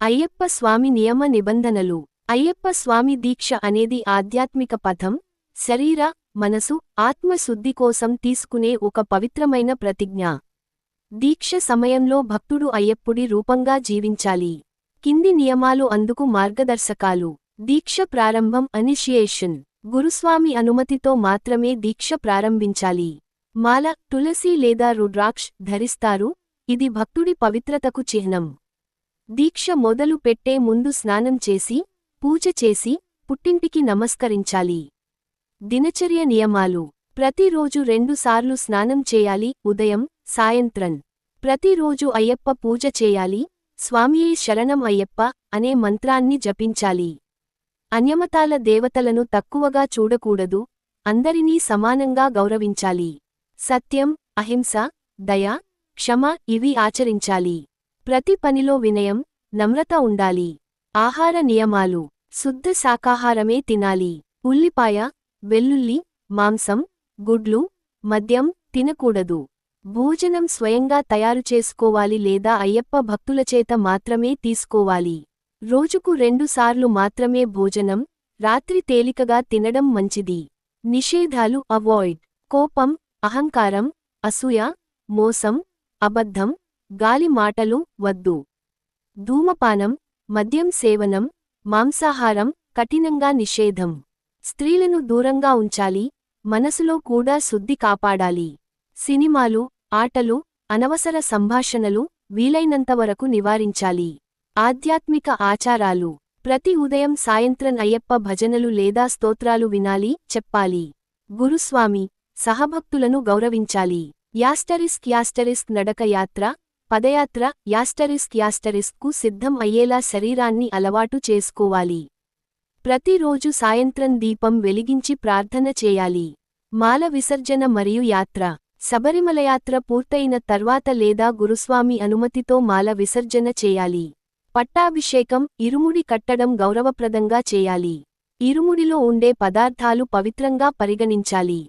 అయ్యప్ప స్వామి నియమ నిబంధనలు. అయ్యప్ప స్వామి దీక్ష అనేది ఆధ్యాత్మిక పథం శరీర మనసు ఆత్మశుద్ధి కోసం తీసుకునే ఒక పవిత్రమైన ప్రతిజ్ఞ. దీక్ష సమయంలో భక్తుడు అయ్యప్పుడి రూపంగా జీవించాలి. కింది నియమాలు అందుకు మార్గదర్శకాలు. దీక్ష ప్రారంభం అనిషియేషన్ గురుస్వామి అనుమతితో మాత్రమే దీక్ష ప్రారంభించాలి. మాల తులసి లేదా రుద్రాక్ష్ ధరిస్తారు. ఇది భక్తుడి పవిత్రతకు చిహ్నం. దీక్ష మొదలు పెట్టే ముందు స్నానం చేసి పూజ చేసి పుట్టింటికి నమస్కరించాలి. దినచర్య నియమాలు. ప్రతిరోజు రెండుసార్లు స్నానం చేయాలి. ఉదయం సాయంత్రం. ప్రతిరోజు అయ్యప్ప పూజ చేయాలి. స్వామియే శరణం అయ్యప్ప అనే మంత్రాన్ని జపించాలి. అన్యమతాల దేవతలను తక్కువగా చూడకూడదు. అందరినీ సమానంగా గౌరవించాలి. సత్యం అహింస దయ క్షమ ఇవి ఆచరించాలి. ప్రతి పనిలో వినయం నమ్రత ఉండాలి. ఆహార నియమాలు శుద్ధ శాకాహారమే తినాలి. ఉల్లిపాయ వెల్లుల్లి మాంసం గుడ్లు మద్యం తినకూడదు. భోజనం స్వయంగా తయారు చేసుకోవాలి లేదా అయ్యప్ప భక్తులచేత మాత్రమే తీసుకోవాలి. రోజుకు రెండుసార్లు మాత్రమే భోజనం రాత్రి తేలికగా తినడం మంచిది. నిషేధాలు అవాయిడ్. కోపం అహంకారం అసూయ మోసం అబద్ధం గాలి మాటలు వద్దు. ధూమపానం మద్యం సేవనం మాంసాహారం కఠినంగా నిషేధం. స్త్రీలను దూరంగా ఉంచాలి మనసులో కూడా శుద్ధి కాపాడాలి. సినిమాలు ఆటలు అనవసర సంభాషణలు వీలైనంతవరకు నివారించాలి. ఆధ్యాత్మిక ఆచారాలు. ప్రతి ఉదయం సాయంత్రం అయ్యప్ప భజనలు లేదా స్తోత్రాలు వినాలి చెప్పాలి. గురుస్వామి సహభక్తులను గౌరవించాలి. యాస్టరిస్క్ యాస్టరిస్క్ నడక యాత్ర పదయాత్ర యాస్టరిస్క్ యాస్టరిస్క్కు సిద్ధం అయ్యేలా శరీరాన్ని అలవాటు చేసుకోవాలి. ప్రతిరోజు సాయంత్రం దీపం వెలిగించి ప్రార్థన చేయాలి. మాల విసర్జన మరియు యాత్ర. శబరిమలయాత్ర పూర్తయిన తర్వాత లేదా గురుస్వామి అనుమతితో మాల విసర్జన చేయాలి. పట్టాభిషేకం ఇరుముడి కట్టడం గౌరవప్రదంగా చేయాలి. ఇరుముడిలో ఉండే పదార్థాలు పవిత్రంగా పరిగణించాలి.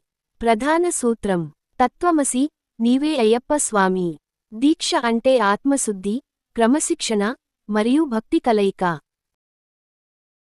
ప్రధాన సూత్రం. తత్వమసి నీవే అయ్యప్ప స్వామి. దీక్ష అంటే ఆత్మశుద్ధి క్రమశిక్షణ మరియు భక్తి కలయిక.